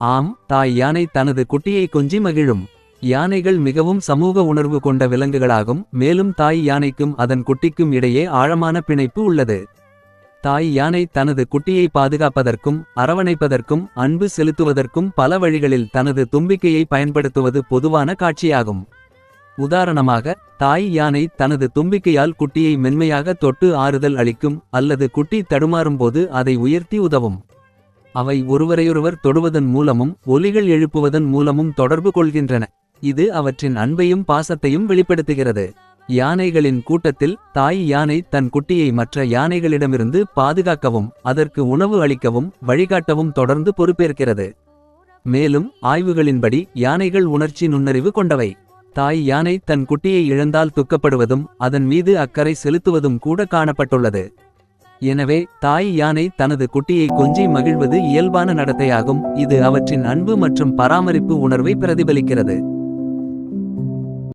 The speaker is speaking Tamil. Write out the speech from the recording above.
ஆம் தாய் யானை தனது குட்டியை கொஞ்சி மகிழும். யானைகள் மிகவும் சமூக உணர்வு கொண்ட விலங்குகளாகும் மேலும் தாய் யானைக்கும் அதன் குட்டிக்கும் இடையே ஆழமான பிணைப்பு உள்ளது. தாய் யானை தனது குட்டியை பாதுகாப்பதற்கும் அரவணைப்பதற்கும் அன்பு செலுத்துவதற்கும் பல வழிகளில் தனது தும்பிக்கையை பயன்படுத்துவது பொதுவான காட்சியாகும். உதாரணமாக தாய் யானை தனது தும்பிக்கையால் குட்டியை மென்மையாக தொட்டு ஆறுதல் அளிக்கும் அல்லது குட்டி தடுமாறும்போது அதை உயர்த்தி உதவும். அவை ஒருவரையொருவர் தொடுவதன் மூலமும் ஒலிகள் எழுப்புவதன் மூலமும் தொடர்பு கொள்கின்றன. இது அவற்றின் அன்பையும் பாசத்தையும் வெளிப்படுத்துகிறது. யானைகளின் கூட்டத்தில் தாய் யானை தன் குட்டியை மற்ற யானைகளிடமிருந்து பாதுகாக்கவும் அதற்கு உணவு அளிக்கவும் வழிகாட்டவும் தொடர்ந்து பொறுப்பேற்கிறது. மேலும் ஆய்வுகளின்படி யானைகள் உணர்ச்சி நுண்ணறிவு கொண்டவை. தாய் யானை தன் குட்டியை இழந்தால் துக்கப்படுவதும் அதன் மீது அக்கறை செலுத்துவதும் கூட காணப்பட்டுள்ளது. எனவே தாய் யானை தனது குட்டியை கொஞ்சி மகிழ்வது இயல்பான நடத்தையாகும். இது அவற்றின் அன்பு மற்றும் பராமரிப்பு உணர்வை பிரதிபலிக்கிறது.